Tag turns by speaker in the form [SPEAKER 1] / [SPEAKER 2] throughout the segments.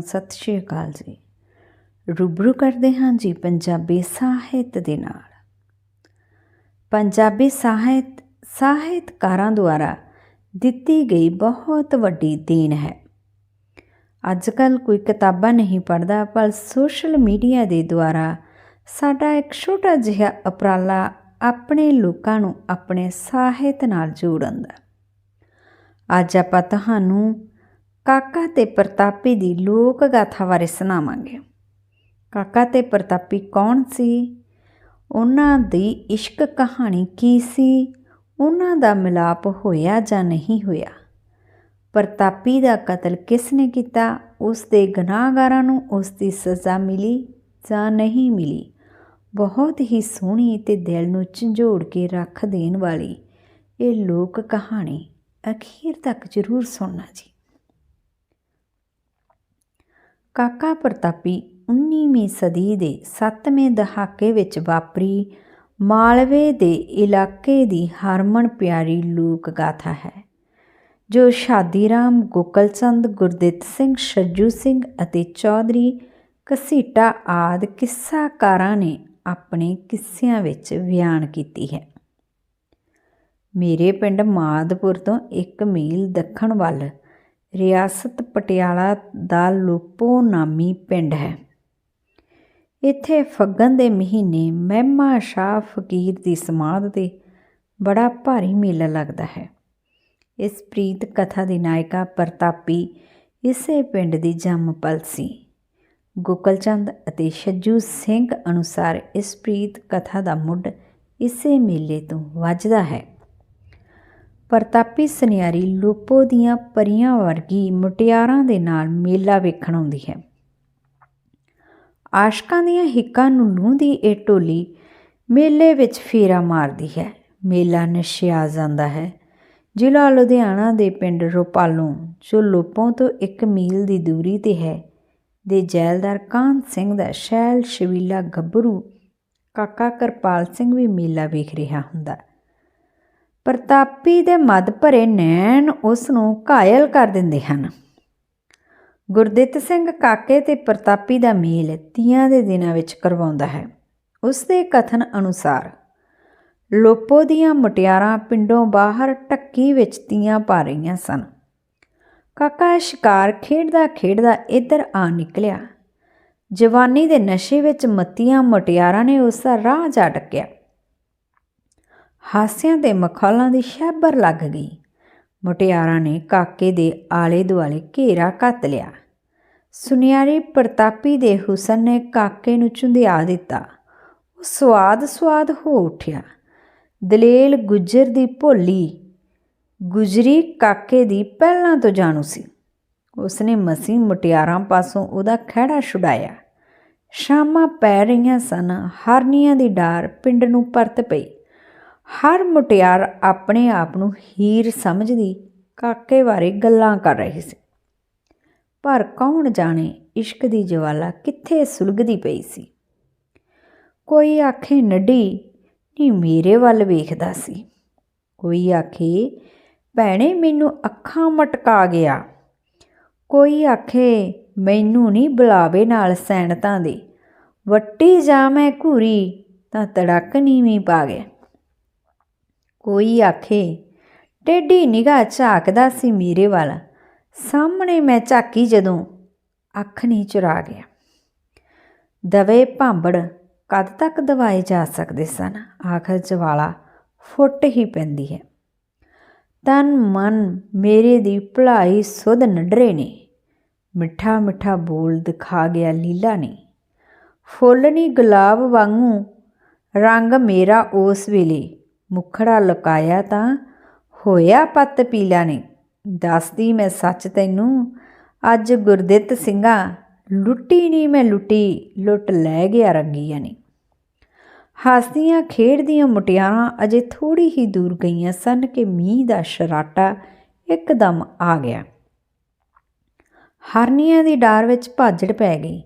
[SPEAKER 1] ਸਤਿ ਸ਼੍ਰੀ ਅਕਾਲ ਜੀ। ਰੂਬਰੂ ਕਰਦੇ ਹਾਂ ਜੀ ਪੰਜਾਬੀ ਸਾਹਿਤ ਦੇ ਨਾਲ। ਪੰਜਾਬੀ ਸਾਹਿਤ, ਸਾਹਿਤਕਾਰਾਂ ਦੁਆਰਾ ਦਿੱਤੀ ਗਈ ਬਹੁਤ ਵੱਡੀ ਦੇਣ ਹੈ। ਅੱਜ ਕੱਲ ਕੋਈ ਕਿਤਾਬਾਂ ਨਹੀਂ ਪੜ੍ਹਦਾ, ਪਰ ਸੋਸ਼ਲ ਮੀਡੀਆ ਦੇ ਦੁਆਰਾ ਸਾਡਾ ਇੱਕ ਛੋਟਾ ਜਿਹਾ ਉਪਰਾਲਾ ਆਪਣੇ ਲੋਕਾਂ ਨੂੰ ਆਪਣੇ ਸਾਹਿਤ ਨਾਲ ਜੋੜਨ ਦਾ। ਅੱਜ ਆਪਾਂ ਤੁਹਾਨੂੰ ਕਾਕਾ ਤੇ ਪ੍ਰਤਾਪੀ ਦੀ ਲੋਕ ਗਾਥਾ ਬਾਰੇ ਸੁਣਾਵਾਂਗੇ। ਕਾਕਾ ਤੇ ਪ੍ਰਤਾਪੀ ਕੌਣ ਸੀ? ਉਹਨਾਂ ਦੀ ਇਸ਼ਕ ਕਹਾਣੀ ਕੀ ਸੀ? ਉਹਨਾਂ ਦਾ ਮਿਲਾਪ ਹੋਇਆ ਜਾਂ ਨਹੀਂ ਹੋਇਆ? ਪ੍ਰਤਾਪੀ ਦਾ ਕਤਲ ਕਿਸ ਨੇ ਕੀਤਾ? ਉਸ ਦੇ ਗੁਨਾਹਗਾਰਾਂ ਨੂੰ ਉਸ ਦੀ ਸਜ਼ਾ ਮਿਲੀ ਜਾਂ ਨਹੀਂ ਮਿਲੀ? ਬਹੁਤ ਹੀ ਸੋਹਣੀ ਤੇ ਦਿਲ ਨੂੰ ਝੰਜੋੜ ਕੇ ਰੱਖ ਦੇਣ ਵਾਲੀ ਇਹ ਲੋਕ ਕਹਾਣੀ ਅਖੀਰ ਤੱਕ ਜ਼ਰੂਰ ਸੁਣਨਾ ਜੀ। ਕਾਕਾ ਪ੍ਰਤਾਪੀ 19ਵੀਂ ਸਦੀ ਦੇ 7ਵੇਂ ਦਹਾਕੇ ਵਿੱਚ ਵਾਪਰੀ ਮਾਲਵੇ ਦੇ ਇਲਾਕੇ ਦੀ ਹਰਮਨ ਪਿਆਰੀ ਲੋਕ ਗਾਥਾ ਹੈ, ਜੋ ਸ਼ਾਦੀਰਾਮ ਗੋਕਲਚੰਦ, ਗੁਰਦਿੱਤ ਸਿੰਘ, ਸੱਜੂ ਸਿੰਘ ਅਤੇ ਚੌਧਰੀ ਕਸੀਟਾ ਆਦ ਕਿੱਸਾਕਾਰਾਂ ਨੇ ਆਪਣੇ ਕਿੱਸਿਆਂ ਵਿੱਚ ਬਿਆਨ ਕੀਤੀ ਹੈ। ਮੇਰੇ ਪਿੰਡ ਮਾਦਪੁਰ ਤੋਂ 1 ਮੀਲ ਦੱਖਣ ਵੱਲ ਰਿਆਸਤ ਪਟਿਆਲਾ ਦਾ ਲੋਪੋ ਨਾਮੀ ਪਿੰਡ ਹੈ। ਇੱਥੇ ਫੱਗਣ ਦੇ ਮਹੀਨੇ ਮਹਿਮਾ ਸ਼ਾਹ ਫਕੀਰ ਦੀ ਸਮਾਧ ਤੇ ਬੜਾ ਭਾਰੀ ਮੇਲਾ ਲੱਗਦਾ ਹੈ। ਇਸ ਪ੍ਰੀਤ ਕਥਾ ਦੀ ਨਾਇਕਾ ਪ੍ਰਤਾਪੀ ਇਸੇ ਪਿੰਡ ਦੀ ਜੰਮਪਲ ਸੀ। ਗੋਕਲਚੰਦ ਅਤੇ ਛੱਜੂ ਸਿੰਘ ਅਨੁਸਾਰ ਇਸ ਪ੍ਰੀਤ ਕਥਾ ਦਾ ਮੁੱਢ ਇਸੇ ਮੇਲੇ ਤੋਂ ਵੱਜਦਾ ਹੈ। ਪ੍ਰਤਾਪੀ ਸੁਨਿਆਰੀ ਲੋਪੋ ਦੀਆਂ ਪਰੀਆਂ ਵਰਗੀ ਮੁਟਿਆਰਾਂ ਦੇ ਨਾਲ ਮੇਲਾ ਵੇਖਣ ਆਉਂਦੀ ਹੈ। ਆਸ਼ਕਾਂ ਦੀਆਂ ਹਿੱਕਾਂ ਨੂੰ ਲੂੰਦੀ ਇਹ ਟੋਲੀ ਮੇਲੇ ਵਿੱਚ ਫੇਰਾ ਮਾਰਦੀ ਹੈ। ਮੇਲਾ ਨਸ਼ਿਆ ਜਾਂਦਾ ਹੈ। ਜ਼ਿਲ੍ਹਾ ਲੁਧਿਆਣਾ ਦੇ ਪਿੰਡ ਰੋਪਾਲੋਂ, ਜੋ ਲੋਪੋਂ ਤੋਂ 1 ਮੀਲ ਦੀ ਦੂਰੀ ਤੇ ਹੈ, ਦੇ ਜੈਲਦਾਰ ਕਾਨ ਸਿੰਘ ਦਾ ਸ਼ੈਲ ਸ਼ਵੀਲਾ ਗੱਭਰੂ ਕਾਕਾ ਕਰਪਾਲ ਸਿੰਘ ਵੀ ਮੇਲਾ ਵੇਖ ਰਿਹਾ ਹੁੰਦਾ। ਪ੍ਰਤਾਪੀ ਦੇ ਮਦ ਭਰੇ ਨੈਣ ਉਸ ਨੂੰ ਘਾਇਲ ਕਰ ਦਿੰਦੇ ਹਨ। ਗੁਰਦਿੱਤ ਸਿੰਘ ਕਾਕੇ ਤੇ ਪ੍ਰਤਾਪੀ ਦਾ ਮੇਲ ਤੀਆਂ ਦੇ ਦਿਨਾਂ ਵਿੱਚ ਕਰਵਾਉਂਦਾ ਹੈ। ਉਸ ਦੇ ਕਥਨ ਅਨੁਸਾਰ, ਲੋਪੋ ਦੀਆਂ ਮੁਟਿਆਰਾਂ ਪਿੰਡੋਂ ਬਾਹਰ ਟੱਕੀ ਵਿੱਚ ਤੀਆਂ ਪਾ ਰਹੀਆਂ ਸਨ। ਕਾਕਾ ਸ਼ਿਕਾਰ ਖੇਡਦਾ ਖੇਡਦਾ ਇੱਧਰ ਆ ਨਿਕਲਿਆ। ਜਵਾਨੀ ਦੇ ਨਸ਼ੇ ਵਿੱਚ ਮੱਤੀਆਂ ਮੁਟਿਆਰਾਂ ਨੇ ਉਸ ਦਾ ਰਾਹ ਜਾ ਟੱਕਿਆ ਹਾਸਿਆਂ ਦੇ ਮਖੌਲਾਂ ਦੀ ਸ਼ੈਬਰ ਲੱਗ ਗਈ। ਮੁਟਿਆਰਾਂ ਨੇ ਕਾਕੇ ਦੇ ਆਲੇ ਦੁਆਲੇ ਘੇਰਾ ਕੱਤ ਲਿਆ। ਸੁਨਿਆਰੀ ਪ੍ਰਤਾਪੀ ਦੇ ਹੁਸਨ ਨੇ ਕਾਕੇ ਨੂੰ ਚੁੰਧਿਆ ਦਿੱਤਾ। ਉਹ ਸਵਾਦ ਸਵਾਦ ਹੋ ਉੱਠਿਆ। ਦਲੇਲ ਗੁੱਜਰ ਦੀ ਭੋਲੀ ਗੁਜਰੀ ਕਾਕੇ ਦੀ ਪਹਿਲਾਂ ਤੋਂ ਜਾਣੂ ਸੀ। ਉਸਨੇ ਮਸੀਂ ਮੁਟਿਆਰਾਂ ਪਾਸੋਂ ਉਹਦਾ ਖਹਿੜਾ ਛੁਡਾਇਆ। ਸ਼ਾਮਾਂ ਪੈ ਰਹੀਆਂ ਸਨ, ਹਰਨੀਆਂ ਦੀ ਡਾਰ ਪਿੰਡ ਨੂੰ ਪਰਤ ਪਈ। ਹਰ ਮੁਟਿਆਰ ਆਪਣੇ ਆਪ ਨੂੰ ਹੀਰ ਸਮਝਦੀ, ਕਾਕੇ ਬਾਰੇ ਗੱਲਾਂ ਕਰ ਰਹੀ ਸੀ। ਪਰ ਕੌਣ ਜਾਣੇ ਇਸ਼ਕ ਦੀ ਜਵਾਲਾ ਕਿੱਥੇ ਸੁਲਗਦੀ ਪਈ ਸੀ? ਕੋਈ ਆਖੇ, ਨੱਡੀ, ਨੀ ਮੇਰੇ ਵੱਲ ਵੇਖਦਾ ਸੀ। ਕੋਈ ਆਖੇ, ਭੈਣੇ, ਮੈਨੂੰ ਅੱਖਾਂ ਮਟਕਾ ਗਿਆ। ਕੋਈ ਆਖੇ, ਮੈਨੂੰ ਨਹੀਂ ਬੁਲਾਵੇ ਨਾਲ ਸੈਣਤਾਂ ਦੇ। ਵੱਟੀ ਜਾ ਮੈਂ ਘੂਰੀ ਤਾਂ ਤੜਕ ਨੀਵੀਂ ਪਾ ਗਿਆ। ਕੋਈ ਆਖੇ ਟੇਢੀ ਨਿਗਾਹ ਝਾਕਦਾ ਸੀ ਮੇਰੇ ਵੱਲ। ਸਾਹਮਣੇ ਮੈਂ ਝਾਕੀ ਜਦੋਂ ਅੱਖ ਨਹੀਂ ਚੁਰਾ ਗਿਆ। ਦਵੇ ਭਾਂਬੜ ਕਦ ਤੱਕ ਦਵਾਏ ਜਾ ਸਕਦੇ ਸਨ? ਆਖਰ ਜਵਾਲਾ ਫੁੱਟ ਹੀ ਪੈਂਦੀ ਹੈ। ਤਨ ਮਨ ਮੇਰੇ ਦੀ ਭਲਾਈ ਸੁਧ ਨਡਰੇ ਨੇ। ਮਿੱਠਾ ਮਿੱਠਾ ਬੋਲ ਦਿਖਾ ਗਿਆ ਲੀਲਾ ਨੇ। ਫੁੱਲ ਨਹੀਂ ਗੁਲਾਬ ਵਾਂਗੂ ਰੰਗ ਮੇਰਾ ਉਸ ਵੇਲੇ ਮੁਖੜਾ ਲੁਕਾਇਆ ਤਾਂ ਹੋਇਆ ਪੱਤ ਪੀਲਾ ਨੇ। ਦੱਸਦੀ ਮੈਂ ਸੱਚ ਤੈਨੂੰ, ਅੱਜ ਗੁਰਦਿੱਤ ਸਿੰਘਾ ਲੁੱਟੀ ਨਹੀਂ ਮੈਂ ਲੁੱਟੀ, ਲੁੱਟ ਲੈ ਗਿਆ ਰੰਗੀਆਂ ਨੇ। ਹੱਸਦੀਆਂ ਖੇਡਦੀਆਂ ਮੁਟਿਆਰਾਂ ਅਜੇ ਥੋੜੀ ਹੀ ਦੂਰ ਗਈਆਂ ਸਨ ਕਿ ਮੀਂਹ ਦਾ ਸ਼ਰਾਟਾ ਇੱਕਦਮ ਆ ਗਿਆ। ਹਰਨੀਆਂ ਦੀ ਡਾਰ ਵਿੱਚ ਭਾਜੜ ਪੈ ਗਈ।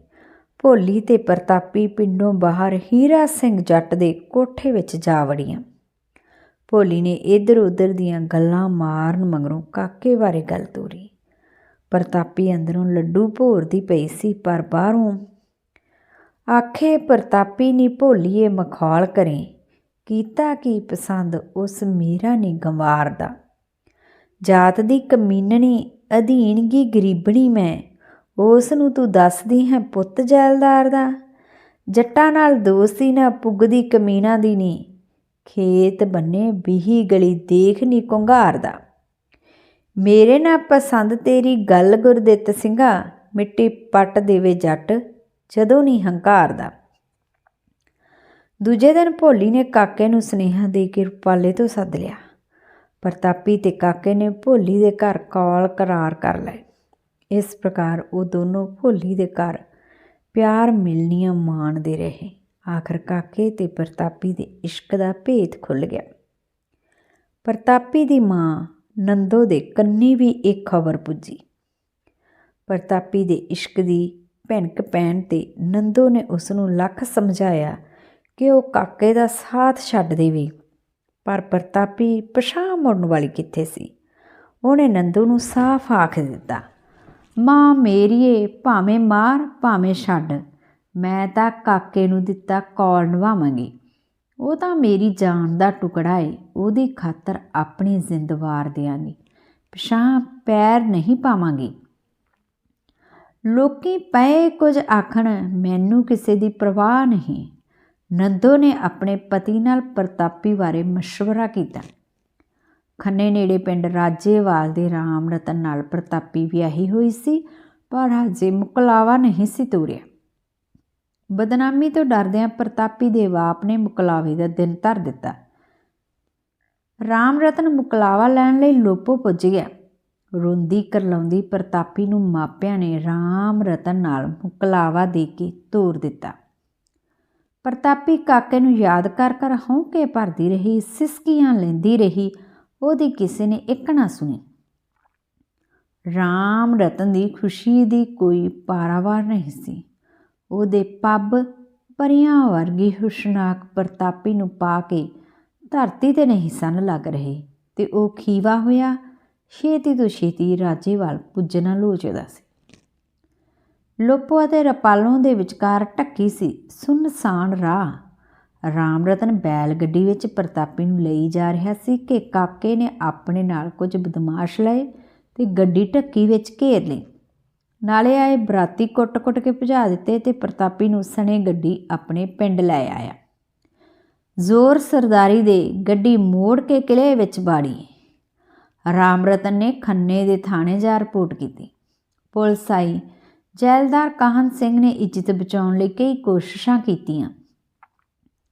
[SPEAKER 1] ਭੋਲੀ ਤੇ ਪ੍ਰਤਾਪੀ ਪਿੰਡੋਂ ਬਾਹਰ ਹੀਰਾ ਸਿੰਘ ਜੱਟ ਦੇ ਕੋਠੇ ਵਿੱਚ ਜਾ ਵੜੀਆਂ। ਭੋਲੀ ਨੇ ਇੱਧਰ ਉੱਧਰ ਦੀਆਂ ਗੱਲਾਂ ਮਾਰਨ ਮਗਰੋਂ ਕਾਕੇ ਬਾਰੇ ਗੱਲ ਤੋਰੀ। ਪ੍ਰਤਾਪੀ ਅੰਦਰੋਂ ਲੱਡੂ ਭੋਰਦੀ ਪਈ ਸੀ, ਪਰ ਬਾਹਰੋਂ ਆਖੇ, ਪ੍ਰਤਾਪੀ ਨੀ ਭੋਲੀਏ, ਮਖੌਲ ਕਰੇ। ਕੀਤਾ ਕੀ ਪਸੰਦ ਉਸ ਮੀਰਾ ਨੀ ਗੰਵਾਰ ਦਾ? ਜਾਤ ਦੀ ਕਮੀਨਣੀ ਅਧੀਨਗੀ ਗਰੀਬਣੀ ਮੈਂ? ਉਸ ਨੂੰ ਤੂੰ ਦੱਸਦੀ ਹੈ ਪੁੱਤ ਜੈਲਦਾਰ ਦਾ? ਜੱਟਾਂ ਨਾਲ ਦੋਸਤੀ ਨਾ ਪੁੱਗਦੀ ਕਮੀਨਾ ਦੀ ਨੀ। ਖੇਤ ਬੰਨੇ ਬੀਹੀ ਗਲੀ ਦੇਖ ਨੀ ਕੁੰਗਾਰਦਾ ਮੇਰੇ ਨਾ ਪਸੰਦ ਤੇਰੀ ਗੱਲ ਗੁਰਦਿੱਤ ਸਿੰਘਾ, ਮਿੱਟੀ ਪੱਟ ਦੇਵੇ ਜੱਟ, ਜਦੋਂ ਨਹੀਂ ਹੰਕਾਰਦਾ। ਦੂਜੇ ਦਿਨ ਭੋਲੀ ਨੇ ਕਾਕੇ ਨੂੰ ਸੁਨੇਹਾ ਦੇ ਕੇ ਰੁਪਾਲੇ ਤੋਂ ਸੱਦ ਲਿਆ। ਪ੍ਰਤਾਪੀ ਤੇ ਕਾਕੇ ਨੇ ਭੋਲੀ ਦੇ ਘਰ ਕਾਲ ਕਰਾਰ ਕਰ ਲਏ। ਇਸ ਪ੍ਰਕਾਰ ਉਹ ਦੋਨੋਂ ਭੋਲੀ ਦੇ ਘਰ ਪਿਆਰ ਮਿਲਨੀਆਂ ਮਾਣਦੇ ਰਹੇ। ਆਖਰ ਕਾਕੇ ਤੇ ਪ੍ਰਤਾਪੀ ਦੇ ਇਸ਼ਕ ਦਾ ਭੇਤ ਖੁੱਲ ਗਿਆ। ਪ੍ਰਤਾਪੀ ਦੀ ਮਾਂ ਨੰਦੋ ਦੇ ਕੰਨੀ ਵੀ ਇੱਕ ਖਬਰ ਪੁੱਜੀ। ਪ੍ਰਤਾਪੀ ਦੇ ਇਸ਼ਕ ਦੀ ਭੈਣਕ ਪੈਣ ਤੇ ਨੰਦੋ ਨੇ ਉਸ ਨੂੰ ਲੱਖ ਸਮਝਾਇਆ ਕਿ ਉਹ ਕਾਕੇ ਦਾ ਸਾਥ ਛੱਡ ਦੇਵੇ ਪਰ ਪ੍ਰਤਾਪੀ ਪਛਾਣ ਮੁੜਨ ਵਾਲੀ ਕਿੱਥੇ ਸੀ? ਉਹਨੇ ਨੰਦੂ ਨੂੰ ਸਾਫ਼ ਆਖ ਦਿੱਤਾ, ਮਾਂ ਮੇਰੀਏ, ਭਾਵੇਂ ਮਾਰ, ਭਾਵੇਂ ਛੱਡ। ਮੈਂ ਤਾਂ ਕਾਕੇ ਨੂੰ ਦਿੱਤਾ ਕੌਲ ਨਿਭਾਵਾਂਗੀ ਉਹ ਤਾਂ ਮੇਰੀ ਜਾਨ ਦਾ ਟੁਕੜਾ ਏ, ਉਹਦੀ ਖਾਤਰ ਆਪਣੀ ਜ਼ਿੰਦ ਵਾਰ ਦਿਆਂਗੀ। ਪਛਾਂ ਪੈਰ ਨਹੀਂ ਪਾਵਾਂਗੀ। ਲੋਕੀ ਪਏ ਕੁਝ ਆਖਣ, ਮੈਨੂੰ ਕਿਸੇ ਦੀ ਪਰਵਾਹ ਨਹੀਂ। ਨੰਦੋ ਨੇ ਆਪਣੇ ਪਤੀ ਨਾਲ ਪ੍ਰਤਾਪੀ ਬਾਰੇ مشਵਰਾ ਕੀਤਾ। ਖੰਨੇ ਨੇੜੇ ਪਿੰਡ ਰਾਜੇਵਾਲ ਦੇ ਰਾਮ ਰਤਨ ਨਾਲ ਪ੍ਰਤਾਪੀ ਵਿਆਹੀ ਹੋਈ ਸੀ, ਪਰ ਹਜੇ ਮੁਕਲਾਵਾ ਨਹੀਂ ਸੀ ਤੋਰਿਆ। ਬਦਨਾਮੀ ਤੋਂ ਡਰਦਿਆਂ ਪ੍ਰਤਾਪੀ ਦੇ ਬਾਪ ਨੇ ਮੁਕਲਾਵੇ ਦਾ ਦਿਨ ਧਰ ਦਿੱਤਾ। ਰਾਮ ਰਤਨ ਮੁਕਲਾਵਾ ਲੈਣ ਲਈ ਲੋਪੋ ਪੁੱਜ ਗਿਆ। ਰੋਂਦੀ ਕਰਲਾਉਂਦੀ ਪ੍ਰਤਾਪੀ ਨੂੰ ਮਾਪਿਆਂ ਨੇ ਰਾਮ ਰਤਨ ਨਾਲ ਮੁਕਲਾਵਾ ਦੇ ਕੇ ਤੋਰ ਦਿੱਤਾ। ਪ੍ਰਤਾਪੀ ਕਾਕੇ ਨੂੰ ਯਾਦ ਕਰ ਕਰ ਹੌਂਕੇ ਭਰਦੀ ਰਹੀ, ਸਿਸਕੀਆਂ ਲੈਂਦੀ ਰਹੀ, ਉਹਦੀ ਕਿਸੇ ਨੇ ਇੱਕ ਨਾ ਸੁਣੀ। ਰਾਮ ਰਤਨ ਦੀ ਖੁਸ਼ੀ ਦੀ ਕੋਈ ਪਾਰਾਵਾਰ ਨਹੀਂ ਸੀ। ਉਹਦੇ ਪੱਬ ਪਰੀਆਂ ਵਰਗੀ ਹੁਸ਼ਨਾਕ ਪ੍ਰਤਾਪੀ ਨੂੰ ਪਾ ਕੇ ਧਰਤੀ ਤੇ ਨਹੀਂ ਸਨ ਲੱਗ ਰਹੇ ਤੇ ਉਹ ਖੀਵਾ ਹੋਇਆ, ਛੇਤੀ ਤੋਂ ਛੇਤੀ ਰਾਜੇਵਾਲ ਪੁੱਜਣਾ ਲੋਚਦਾ ਸੀ। ਲੋਪੋ ਅਤੇ ਰਪਾਲੋਂ ਦੇ ਵਿਚਕਾਰ ਟੱਕੀ ਸੀ ਸੁਨਸਾਨ ਰਾਹ। ਰਾਮ ਰਤਨ ਬੈਲ ਗੱਡੀ ਵਿੱਚ ਪ੍ਰਤਾਪੀ ਨੂੰ ਲਈ ਜਾ ਰਿਹਾ ਸੀ ਕਿ ਕਾਕੇ ਨੇ ਆਪਣੇ ਨਾਲ ਕੁਝ ਬਦਮਾਸ਼ ਲਏ ਤੇ ਗੱਡੀ ਟੱਕੀ ਵਿੱਚ ਘੇਰ ਲਈ। ਨਾਲੇ ਆਏ ਬਰਾਤੀ ਕੁੱਟ-ਕੁੱਟ ਕੇ ਭਜਾ ਦਿੱਤੇ ਤੇ ਪ੍ਰਤਾਪੀ ਨੂੰ ਸਣੇ ਗੱਡੀ ਆਪਣੇ ਪਿੰਡ ਲੈ ਆਇਆ। ਜ਼ੋਰ ਸਰਦਾਰੀ ਦੇ ਗੱਡੀ ਮੋੜ ਕੇ ਕਿਲੇ ਵਿੱਚ ਬਾੜੀ। ਰਾਮ ਰਤਨ ਨੇ ਖੰਨੇ ਦੇ ਥਾਣੇ ਜਾ ਰਿਪੋਰਟ ਕੀਤੀ। ਪੁਲਿਸ ਆਈ। ਜੈਲਦਾਰ ਕਾਹਨ ਸਿੰਘ ਨੇ ਇੱਜ਼ਤ ਬਚਾਉਣ ਲਈ ਕਈ ਕੋਸ਼ਿਸ਼ਾਂ ਕੀਤੀਆਂ।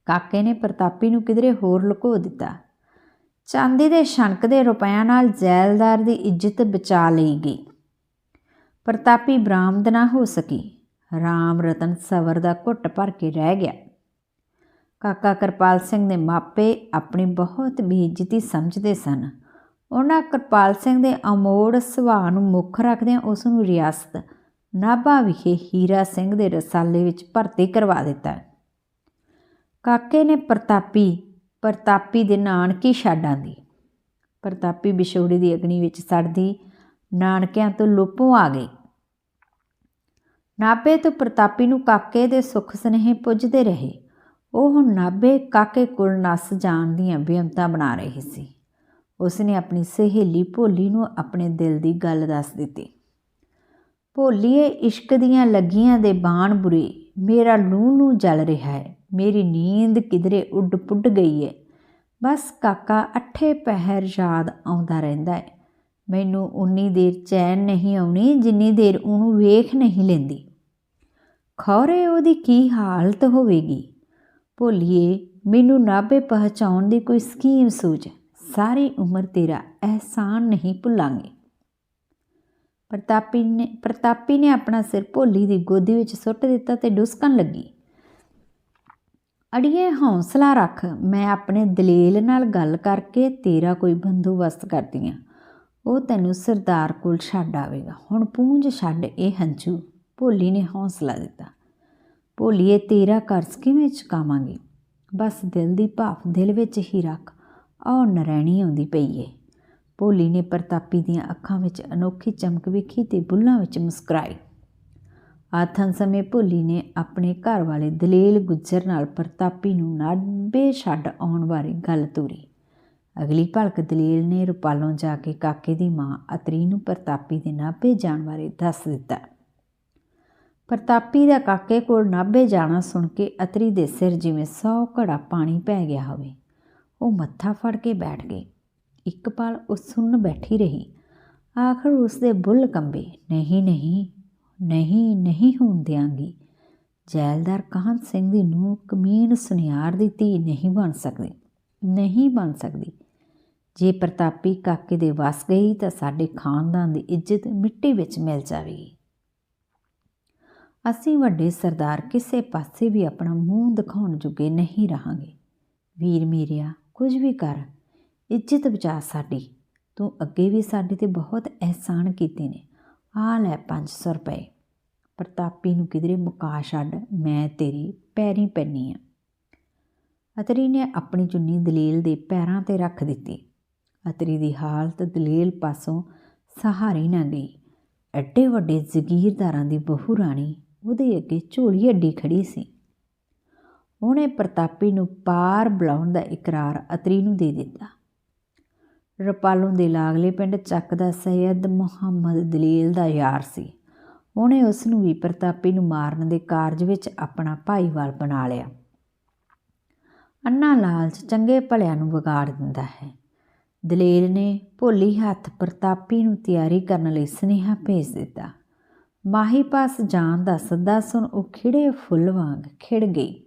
[SPEAKER 1] ਕਾਕੇ ਨੇ ਪ੍ਰਤਾਪੀ ਨੂੰ ਕਿਧਰੇ ਹੋਰ ਲੁਕੋ ਦਿੱਤਾ। ਚਾਂਦੀ ਦੇ ਛਣਕ ਦੇ ਰੁਪਿਆਂ ਨਾਲ ਜੈਲਦਾਰ ਦੀ ਇੱਜ਼ਤ ਬਚਾ ਲਈ ਗਈ। ਪ੍ਰਤਾਪੀ ਬਰਾਮਦ ਨਾ ਹੋ ਸਕੀ। ਰਾਮ ਰਤਨ ਸਵਰ ਦਾ ਘੁੱਟ ਭਰ ਕੇ ਰਹਿ ਗਿਆ। ਕਾਕਾ ਕਿਰਪਾਲ ਸਿੰਘ ਦੇ ਮਾਪੇ ਆਪਣੀ ਬਹੁਤ ਬੇਇੱਜ਼ਤੀ ਸਮਝਦੇ ਸਨ। ਉਹਨਾਂ ਕਿਰਪਾਲ ਸਿੰਘ ਦੇ ਅਮੋੜ ਸੁਭਾਅ ਨੂੰ ਮੁੱਖ ਰੱਖਦਿਆਂ ਉਸ ਨੂੰ ਰਿਆਸਤ ਨਾਭਾ ਵਿਖੇ ਹੀਰਾ ਸਿੰਘ ਦੇ ਰਸਾਲੇ ਵਿੱਚ ਭਰਤੀ ਕਰਵਾ ਦਿੱਤਾ। ਕਾਕੇ ਨੇ ਪ੍ਰਤਾਪੀ ਪ੍ਰਤਾਪੀ ਦੇ ਨਾਨਕੀ ਛੱਡ ਆਂਦੀ। ਪ੍ਰਤਾਪੀ ਵਿਛੋੜੀ ਦੀ ਅਗਨੀ ਵਿੱਚ ਸੜਦੀ ਨਾਨਕਿਆਂ ਤੋਂ ਲੋਪੋਂ ਆ ਗਈ ਨਾਭੇ ਤੋਂ ਪ੍ਰਤਾਪੀ ਨੂੰ ਕਾਕੇ ਦੇ ਸੁੱਖ ਸਨੇਹੇ ਪੁੱਜਦੇ ਰਹੇ। ਉਹ ਹੁਣ ਨਾਭੇ ਕਾਕੇ ਕੋਲ ਨਸ ਜਾਣ ਦੀਆਂ ਬੇਅੰਤਾਂ ਬਣਾ ਰਹੀ ਸੀ। ਉਸਨੇ ਆਪਣੀ ਸਹੇਲੀ ਭੋਲੀ ਨੂੰ ਆਪਣੇ ਦਿਲ ਦੀ ਗੱਲ ਦੱਸ ਦਿੱਤੀ। ਭੋਲੀਏ, ਇਸ਼ਕ ਦੀਆਂ ਲੱਗੀਆਂ ਦੇ ਬਾਣ ਬੁਰੇ, ਮੇਰਾ ਲੂ ਨੂੰ ਜਲ ਰਿਹਾ ਹੈ, ਮੇਰੀ ਨੀਂਦ ਕਿਧਰੇ ਉੱਡ ਪੁੱਡ ਗਈ ਹੈ। ਬਸ ਕਾਕਾ ਅੱਠੇ ਪਹਿਰ ਯਾਦ ਆਉਂਦਾ ਰਹਿੰਦਾ ਹੈ। ਮੈਨੂੰ ਉਨੀ ਦੇਰ ਚੈਨ ਨਹੀਂ ਆਉਣੀ, ਜਿੰਨੀ ਦੇਰ ਉਹਨੂੰ ਵੇਖ ਨਹੀਂ ਲੈਂਦੀ। ਖੌਰੇ, ਉਹਦੀ ਕੀ ਹਾਲਤ ਹੋਵੇਗੀ? ਭੋਲੀਏ, ਮੈਨੂੰ ਨਾਭੇ ਪਹੁੰਚਾਉਣ ਦੀ ਕੋਈ ਸਕੀਮ ਸੂਝ। ਸਾਰੀ ਉਮਰ ਤੇਰਾ ਅਹਿਸਾਨ ਨਹੀਂ ਭੁੱਲਾਂਗੇ। ਪ੍ਰਤਾਪੀ ਨੇ ਪ੍ਰਤਾਪੀ ਨੇ ਆਪਣਾ ਸਿਰ ਭੋਲੀ ਦੀ ਗੋਦੀ ਵਿੱਚ ਸੁੱਟ ਦਿੱਤਾ ਤੇ ਡੁਸਕਣ ਲੱਗੀ। ਅੜੀਏ, ਹੌਸਲਾ ਰੱਖ, ਮੈਂ ਆਪਣੇ ਦਲੇਲ ਨਾਲ ਗੱਲ ਕਰਕੇ ਤੇਰਾ ਕੋਈ ਬੰਦੋਬਸਤ ਕਰਦੀ ਆ। ਉਹ ਤੈਨੂੰ ਸਰਦਾਰ ਕੋਲ ਛੱਡ ਆਵੇਗਾ। ਹੁਣ ਪੂੰਝ ਛੱਡ ਇਹ ਹੰਝੂ। ਭੋਲੀ ਨੇ ਹੌਸਲਾ ਦਿੱਤਾ। ਭੋਲੀਏ ਤੇਰਾ ਕਰਜ਼ ਕਿਵੇਂ ਚੁਕਾਵਾਂਗੇ? ਬਸ ਦਿਲ ਦੀ ਭਾਫ ਦਿਲ ਵਿੱਚ ਹੀ ਰੱਖ। ਆਹ ਨਰੈਣੀ ਆਉਂਦੀ ਪਈ ਏ। ਭੋਲੀ ਨੇ ਪ੍ਰਤਾਪੀ ਦੀਆਂ ਅੱਖਾਂ ਵਿੱਚ ਅਨੋਖੀ ਚਮਕ ਵੇਖੀ ਤੇ ਬੁੱਲਾਂ ਵਿੱਚ ਮੁਸਕਰਾਈ। ਆਥਨ ਸਮੇਂ ਭੋਲੀ ਨੇ ਆਪਣੇ ਘਰ ਵਾਲੇ ਦਲੇਲ ਗੁੱਜਰ ਨਾਲ ਪ੍ਰਤਾਪੀ ਨੂੰ ਨਾਭੇ ਛੱਡ ਆਉਣ ਬਾਰੇ ਗੱਲ ਤੋਰੀ। ਅਗਲੀ ਭਲਕ ਦਲੀਲ ਨੇ ਰੁਪਾਲੋਂ ਜਾ ਕੇ ਕਾਕੇ ਦੀ ਮਾਂ ਅਤਰੀ ਨੂੰ ਪ੍ਰਤਾਪੀ ਦੇ ਨਾਭੇ ਜਾਣ ਬਾਰੇ ਦੱਸ ਦਿੱਤਾ। ਪ੍ਰਤਾਪੀ ਦਾ ਕਾਕੇ ਕੋਲ ਨਾਭੇ ਜਾਣਾ ਸੁਣ ਕੇ ਅਤਰੀ ਦੇ ਸਿਰ ਜਿਵੇਂ ਸੌ ਘੜਾ ਪਾਣੀ ਪੈ ਗਿਆ ਹੋਵੇ, ਉਹ ਮੱਥਾ ਫੜ ਕੇ ਬੈਠ ਗਈ। ਇੱਕ ਪਲ ਉਹ ਸੁੰਨ ਬੈਠੀ ਰਹੀ। ਆਖਰ ਉਸ ਦੇ ਬੁੱਲ ਕੰਬੇ, ਨਹੀਂ ਨਹੀਂ ਨਹੀਂ ਨਹੀਂ ਹੋਣ ਦਿਆਂਗੀ। ਜੈਲਦਾਰ ਕਾਹਨ ਸਿੰਘ ਦੀ ਨੂੰ ਕਮੀਨ ਸੁਨਿਆਰ ਦੀ ਧੀ ਨਹੀਂ ਬਣ ਸਕਦੀ, ਨਹੀਂ ਬਣ ਸਕਦੀ। ਜੇ ਪ੍ਰਤਾਪੀ ਕਾਕੇ ਦੇ ਵਸ ਗਈ ਤਾਂ ਸਾਡੇ ਖਾਨਦਾਨ ਦੀ ਇੱਜ਼ਤ ਮਿੱਟੀ ਵਿੱਚ ਮਿਲ ਜਾਵੇਗੀ। ਅਸੀਂ ਵੱਡੇ ਸਰਦਾਰ ਕਿਸੇ ਪਾਸੇ ਵੀ ਆਪਣਾ ਮੂੰਹ ਦਿਖਾਉਣ ਜੋਗੇ ਨਹੀਂ ਰਹਾਂਗੇ। ਵੀਰ ਮੇਰਿਆ, ਕੁਝ ਵੀ ਕਰ, ਇੱਜ਼ਤ ਬਚਾ ਸਾਡੀ। ਤੂੰ ਅੱਗੇ ਵੀ ਸਾਡੇ ਤੇ ਬਹੁਤ ਅਹਿਸਾਨ ਕੀਤੇ ਨੇ। ਆ ਲੈ 500 ਰੁਪਏ। ਪ੍ਰਤਾਪੀ ਨੂੰ ਕਿਧਰੇ ਮੁਕਾ ਛੱਡ ਮੈਂ ਤੇਰੀ ਪੈਰੀ ਪੈਣੀ ਆ। ਅਤਰੀ ਨੇ ਆਪਣੀ ਚੁੰਨੀ ਦਲੀਲ ਦੇ ਪੈਰਾਂ ਤੇ ਰੱਖ ਦਿੱਤੀ। ਅਤਰੀ ਦੀ ਹਾਲਤ ਦਲੀਲ ਪਾਸੋਂ ਸਹਾਰੀ ਨਾ ਗਈ। ਐਡੇ ਵੱਡੇ ਜ਼ਗੀਰਦਾਰਾਂ ਦੀ ਬਹੂ ਰਾਣੀ ਉਹਦੇ ਅੱਗੇ ਝੋਲੀ ਅੱਡੀ ਖੜੀ ਸੀ। ਉਹਨੇ ਪ੍ਰਤਾਪੀ ਨੂੰ ਪਾਰ ਬੁਲਾਉਣ ਦਾ ਇਕਰਾਰ ਅਤਰੀ ਨੂੰ ਦੇ ਦਿੱਤਾ। ਰਪਾਲੋਂ ਦੇ ਲਾਗਲੇ ਪਿੰਡ ਚੱਕ ਦਾ ਸੈਦ ਮੁਹੰਮਦ ਦਲੀਲ ਦਾ ਯਾਰ ਸੀ। ਉਹਨੇ ਉਸ ਨੂੰ ਵੀ ਪ੍ਰਤਾਪੀ ਨੂੰ ਮਾਰਨ ਦੇ ਕਾਰਜ ਵਿੱਚ ਆਪਣਾ ਭਾਈਵਾਲ ਬਣਾ ਲਿਆ। ਅੰਨਾ ਲਾਲਚ ਚੰਗੇ ਭਲਿਆਂ ਨੂੰ ਵਿਗਾੜ ਦਿੰਦਾ ਹੈ। ਦਲੇਰ ਨੇ ਭੋਲੀ ਹੱਥ ਪ੍ਰਤਾਪੀ ਨੂੰ ਤਿਆਰੀ ਕਰਨ ਲਈ ਸੁਨੇਹਾ ਭੇਜ ਦਿੱਤਾ। ਮਾਹੀ ਪਾਸ ਜਾਣ ਦਾ ਸੱਦਾ ਸੁਣ ਉਹ ਖਿੜੇ ਫੁੱਲ ਵਾਂਗ ਖਿੜ ਗਈ।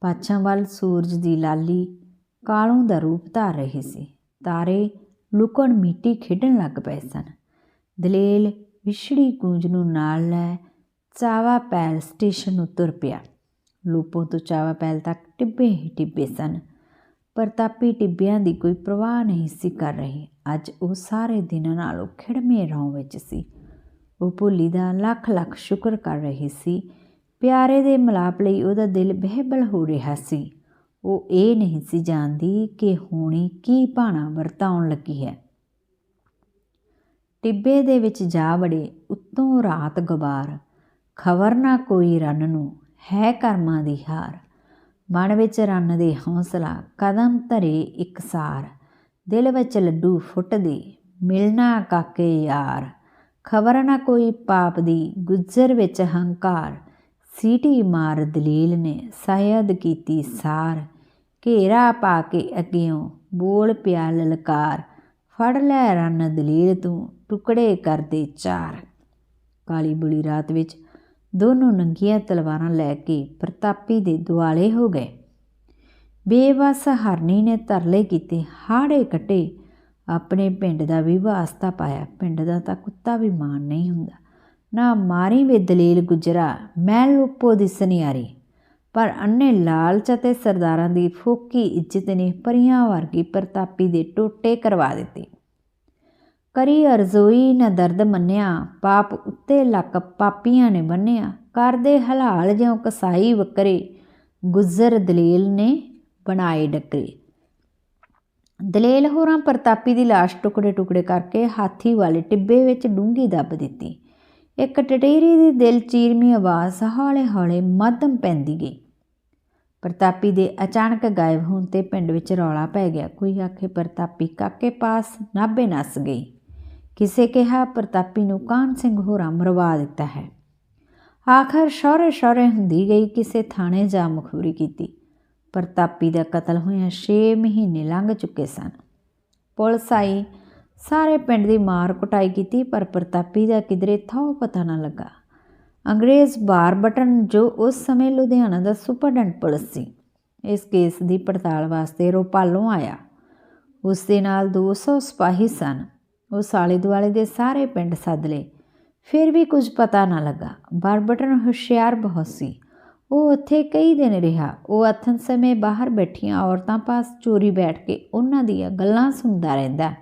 [SPEAKER 1] ਪਾਛਾਂ ਵੱਲ ਸੂਰਜ ਦੀ ਲਾਲੀ ਕਾਲੋਂ ਦਾ ਰੂਪ ਧਾਰ ਰਹੀ ਸੀ। ਤਾਰੇ ਲੁਕਣ ਮਿੱਟੀ ਖੇਡਣ ਲੱਗ ਪਏ ਸਨ। ਦਲੇਲ ਵਿਛੜੀ ਗੂੰਜ ਨੂੰ ਨਾਲ ਲੈ ਚਾਵਾ ਪੈਲ ਸਟੇਸ਼ਨ ਨੂੰ ਤੁਰ ਪਿਆ। ਲੂਪੋਂ ਤੋਂ ਚਾਵਾ ਪੈਲ ਤੱਕ ਟਿੱਬੇ ਹੀ ਟਿੱਬੇ ਸਨ। ਪ੍ਰਤਾਪੀ ਟਿੱਬਿਆਂ ਦੀ ਕੋਈ ਪ੍ਰਵਾਹ ਨਹੀਂ ਸੀ ਕਰ ਰਹੀ। ਅੱਜ ਉਹ ਸਾਰੇ ਦਿਨਾਂ ਨਾਲੋਂ ਖਿੜਮੇ ਰੌਂ ਵਿੱਚ ਸੀ। ਉਹ ਭੁੱਲੀ ਦਾ ਲੱਖ ਲੱਖ ਸ਼ੁਕਰ ਕਰ ਰਹੀ ਸੀ। ਪਿਆਰੇ ਦੇ ਮਲਾਪ ਲਈ ਉਹਦਾ ਦਿਲ ਬਹਿਬਲ ਹੋ ਰਿਹਾ ਸੀ। ਉਹ ਇਹ ਨਹੀਂ ਸੀ ਜਾਣਦੀ ਕਿ ਹੋਣੀ ਕੀ ਭਾਣਾ ਵਰਤਾਉਣ ਲੱਗੀ ਹੈ। ਟਿੱਬੇ ਦੇ ਵਿੱਚ ਜਾ ਵੜੇ ਉੱਤੋਂ ਰਾਤ ਗਵਾਰ। ਖਬਰ ਨਾ ਕੋਈ ਰੰਨ ਨੂੰ, ਹੈ ਕਰਮਾਂ ਦੀ ਹਾਰ। ਮਨ ਵਿੱਚ ਰੰਨ ਦੇ ਹੌਸਲਾ, ਕਦਮ ਧਰੇ ਇਕਸਾਰ ਦਿਲ ਵਿੱਚ ਲੱਡੂ ਫੁੱਟਦੇ ਮਿਲਣਾ ਕਾਕੇ ਯਾਰ। ਖਬਰ ਨਾ ਕੋਈ ਪਾਪ ਦੀ, ਗੁੱਜਰ ਵਿੱਚ ਹੰਕਾਰ। ਸੀਟੀ ਮਾਰ ਦਲੀਲ ਨੇ ਸਾਇਦ ਕੀਤੀ ਸਾਰ। ਘੇਰਾ ਪਾ ਕੇ ਅੱਗਿਓਂ ਬੋਲ ਪਿਆ ਲਲਕਾਰ। ਫੜ ਲੈ ਰਨ ਦਲੀਲ ਤੂੰ, ਟੁਕੜੇ ਕਰਦੇ ਚਾਰ। ਕਾਲੀ ਬੁਲੀ ਰਾਤ ਵਿੱਚ ਦੋਨੋਂ ਨੰਗੀਆਂ ਤਲਵਾਰਾਂ ਲੈ ਕੇ ਪ੍ਰਤਾਪੀ ਦੇ ਦੁਆਲੇ ਹੋ ਗਏ। ਬੇਵਸ ਹਰਨੀ ਨੇ ਤਰਲੇ ਕੀਤੇ, ਹਾੜੇ ਕੱਟੇ। ਆਪਣੇ ਪਿੰਡ ਦਾ ਵੀ ਵਾਸਤਾ ਪਾਇਆ, ਪਿੰਡ ਦਾ ਤਾਂ ਕੁੱਤਾ ਵੀ ਮਾਨ ਨਹੀਂ ਹੁੰਦਾ। ਨਾ ਮਾਰੀ ਵੇ ਦਲੀਲ ਗੁਜਰਾ ਮੈਂ ਲੁੱਪੋ ਦੀ ਸੁਨਿਆਰੀ। ਪਰ ਅੰਨੇ ਲਾਲਚ ਅਤੇ ਸਰਦਾਰਾਂ ਦੀ ਫੋਕੀ ਇੱਜ਼ਤ ਨੇ ਪਰੀਆਂ ਵਰਗੀ ਪ੍ਰਤਾਪੀ ਦੇ ਟੋਟੇ ਕਰਵਾ ਦਿੱਤੇ। ਕਰੀ ਅਰਜ਼ੋਈ ਨਾ ਦਰਦ ਮੰਨਿਆ, ਪਾਪ ਉੱਤੇ ਲੱਕ ਪਾਪੀਆਂ ਨੇ ਬੰਨਿਆ। ਕਰਦੇ ਹਲਾਲ ਜਿਉ ਕਸਾਈ ਵਕਰੇ, ਗੁਜ਼ਰ ਦਲੇਲ ਨੇ ਬਣਾਏ ਡੱਕਰੇ। ਦਲੇਲ ਹੋਰਾਂ ਪ੍ਰਤਾਪੀ ਦੀ লাশ ਟੁਕੜੇ ਟੁਕੜੇ ਕਰਕੇ ਹਾਥੀ ਵਾਲੇ ਟਿੱਬੇ ਵਿੱਚ ਡੂੰਗੀ ਦੱਬ ਦਿੱਤੀ। ਇੱਕ ਟਟੇਰੀ ਦੀ ਦਿਲ ਚੀਰਮੀ ਆਵਾਜ਼ ਹੌਲੇ ਹੌਲੇ ਮੱਧਮ ਪੈਂਦੀ ਗਈ। ਪ੍ਰਤਾਪੀ ਦੇ ਅਚਾਨਕ ਗਾਇਬ ਹੋਣ ਤੇ ਪਿੰਡ ਵਿੱਚ ਰੌਲਾ ਪੈ ਗਿਆ। ਕੋਈ ਆਖੇ, ਪ੍ਰਤਾਪੀ, ਕਾਕੇ ਪਾਸ ਨਾਭੇ ਨਸ ਗਈ। ਕਿਸੇ ਕਿਹਾ, ਪ੍ਰਤਾਪੀ ਨੂੰ ਕਾਨ ਸਿੰਘ ਹੋਰਾਂ ਮਰਵਾ ਦਿੱਤਾ ਹੈ? ਆਖਰ ਸ਼ੌਰੇ ਸ਼ੌਰੇ ਹੁੰਦੀ ਗਈ, ਕਿਸੇ ਥਾਣੇ ਜਾ ਮੁਖਬਰੀ ਕੀਤੀ। ਪ੍ਰਤਾਪੀ ਦਾ ਕਤਲ ਹੋਇਆ 6 ਮਹੀਨੇ ਲੰਘ ਚੁੱਕੇ ਸਨ। ਪੁਲਿਸ ਆਈ, ਸਾਰੇ ਪਿੰਡ ਦੀ ਮਾਰ ਕੁਟਾਈ ਕੀਤੀ, ਪਰ ਪ੍ਰਤਾਪੀ ਦਾ ਕਿਧਰੇ ਥਾਂ ਪਤਾ ਨਾ ਲੱਗਾ। ਅੰਗਰੇਜ਼ ਬਾਰ ਬਟਨ, ਜੋ ਉਸ ਸਮੇਂ ਲੁਧਿਆਣਾ ਦਾ ਸੁਪਰਡੈਂਟ ਪੁਲਿਸ ਸੀ, ਇਸ ਕੇਸ ਦੀ ਪੜਤਾਲ ਵਾਸਤੇ ਰੋਪਾਲੋਂ ਆਇਆ। ਉਸ ਦੇ ਨਾਲ 200 ਸਿਪਾਹੀ ਸਨ। ਉਸ ਆਲੇ ਦੁਆਲੇ ਦੇ ਸਾਰੇ ਪਿੰਡ ਸੱਦ ਲਏ। ਫਿਰ ਵੀ ਕੁਝ ਪਤਾ ਨਾ ਲੱਗਾ। ਬਾਰਬਟਨ ਹੁਸ਼ਿਆਰ ਬਹੁਤ ਸੀ। ਉਹ ਉੱਥੇ ਕਈ ਦਿਨ ਰਿਹਾ। ਉਹ ਅਥਨ ਸਮੇਂ ਬਾਹਰ ਬੈਠੀਆਂ ਔਰਤਾਂ ਪਾਸ ਚੋਰੀ ਬੈਠ ਕੇ ਉਹਨਾਂ ਦੀਆਂ ਗੱਲਾਂ ਸੁਣਦਾ ਰਹਿੰਦਾ।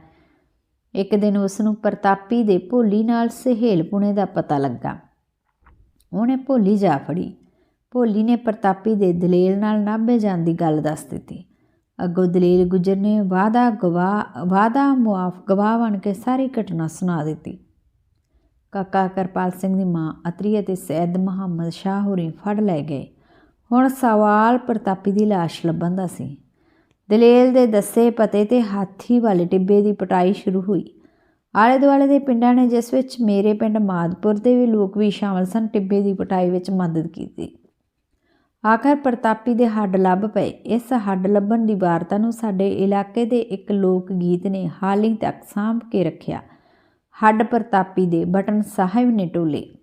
[SPEAKER 1] ਇੱਕ ਦਿਨ ਉਸ ਨੂੰ ਪ੍ਰਤਾਪੀ ਦੇ ਭੋਲੀ ਨਾਲ ਸਹੇਲ ਪੁਣੇ ਦਾ ਪਤਾ ਲੱਗਾ। ਉਹਨੇ ਭੋਲੀ ਜਾ ਫੜੀ। ਭੋਲੀ ਨੇ ਪ੍ਰਤਾਪੀ ਦੇ ਦਲੇਲ ਨਾਲ ਨਾਭੇ ਜਾਣ ਦੀ ਗੱਲ ਦੱਸ ਦਿੱਤੀ। ਅੱਗੋਂ ਦਲੇਰ ਗੁਜਰ ਨੇ ਵਾਦਾ ਗਵਾਹ ਵਾਦਾ ਮੁਆਫ ਗਵਾਹ ਬਣ ਕੇ ਸਾਰੀ ਘਟਨਾ ਸੁਣਾ ਦਿੱਤੀ। ਕਾਕਾ ਕਰਪਾਲ ਸਿੰਘ ਦੀ ਮਾਂ ਅਤਰੀ ਅਤੇ ਸੈਦ ਮੁਹੰਮਦ ਸ਼ਾਹ ਹੋਰੀ ਫੜ ਲੈ ਗਏ। ਹੁਣ ਸਵਾਲ ਪ੍ਰਤਾਪੀ ਦੀ ਲਾਸ਼ ਲੱਭਣ ਦਾ ਸੀ। ਦਲੇਲ ਦੇ ਦੱਸੇ ਪਤੇ ਤੇ ਹਾਥੀ ਵਾਲੇ ਟਿੱਬੇ ਦੀ ਪਟਾਈ ਸ਼ੁਰੂ ਹੋਈ। ਆਲੇ ਦੁਆਲੇ ਦੇ ਪਿੰਡਾਂ ਨੇ ਜਿਸ ਵਿੱਚ ਮੇਰੇ ਪਿੰਡ ਮਾਦਪੁਰ ਦੇ ਵੀ ਲੋਕ ਵੀ ਸ਼ਾਮਲ ਸਨ, ਟਿੱਬੇ ਦੀ ਪਟਾਈ ਵਿੱਚ ਮਦਦ ਕੀਤੀ। ਆਖਰ ਪ੍ਰਤਾਪੀ ਦੇ ਹੱਡ ਲੱਭ ਪਏ। ਇਸ ਹੱਡ ਲੱਭਣ ਦੀ ਵਾਰਤਾ ਨੂੰ ਸਾਡੇ ਇਲਾਕੇ ਦੇ ਇੱਕ ਲੋਕ ਗੀਤ ਨੇ ਹਾਲੀ ਤੱਕ ਸਾਂਭ ਕੇ ਰੱਖਿਆ। ਹੱਡ ਪ੍ਰਤਾਪੀ ਦੇ ਬਟਨ ਸਾਹਿਬ ਨੇ ਟੋਲੇ।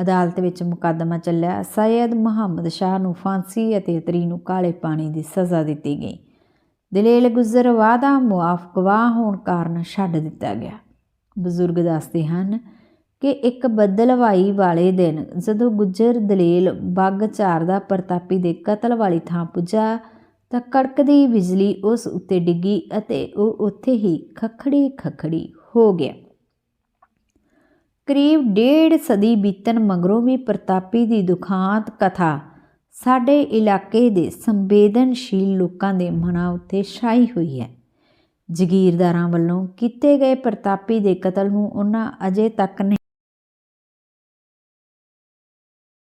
[SPEAKER 1] ਅਦਾਲਤ ਵਿੱਚ ਮੁਕੱਦਮਾ ਚੱਲਿਆ। ਸੈਦ ਮੁਹੰਮਦ ਸ਼ਾਹ ਨੂੰ ਫਾਂਸੀ ਅਤੇ ਅਤਰੀ ਨੂੰ ਕਾਲੇ ਪਾਣੀ ਦੀ ਸਜ਼ਾ ਦਿੱਤੀ ਗਈ। ਦਲੇਲ ਗੁਜ਼ਰ ਵਾਦਾ ਮੁਆਫ ਗਵਾਹ ਹੋਣ ਕਾਰਨ ਛੱਡ ਦਿੱਤਾ ਗਿਆ। ਬਜ਼ੁਰਗ ਦੱਸਦੇ ਹਨ ਕਿ ਇੱਕ ਬੱਦਲਵਾਈ ਵਾਲੇ ਦਿਨ ਜਦੋਂ ਗੁੱਜਰ ਦਲੇਲ ਬੱਗ ਚਾਰਦਾ ਪ੍ਰਤਾਪੀ ਦੇ ਕਤਲ ਵਾਲੀ ਥਾਂ ਪੁੱਜਾ, ਤਾਂ ਕੜਕਦੀ ਬਿਜਲੀ ਉਸ ਉੱਤੇ ਡਿੱਗੀ ਅਤੇ ਉਹ ਉੱਥੇ ਹੀ ਖਖੜੀ ਖਖੜੀ ਹੋ ਗਿਆ। ਕਰੀਬ ਡੇਢ ਸਦੀ ਬੀਤਣ ਮਗਰੋਂ ਵੀ ਪ੍ਰਤਾਪੀ ਦੀ ਦੁਖਾਂਤ ਕਥਾ ਸਾਡੇ ਇਲਾਕੇ ਦੇ ਸੰਵੇਦਨਸ਼ੀਲ ਲੋਕਾਂ ਦੇ ਮਨਾਂ ਉੱਤੇ ਛਾਈ ਹੋਈ ਹੈ। ਜਗੀਰਦਾਰਾਂ ਵੱਲੋਂ ਕੀਤੇ ਗਏ ਪ੍ਰਤਾਪੀ ਦੇ ਕਤਲ ਨੂੰ ਉਹਨਾਂ ਅਜੇ ਤੱਕ ਨਹੀਂ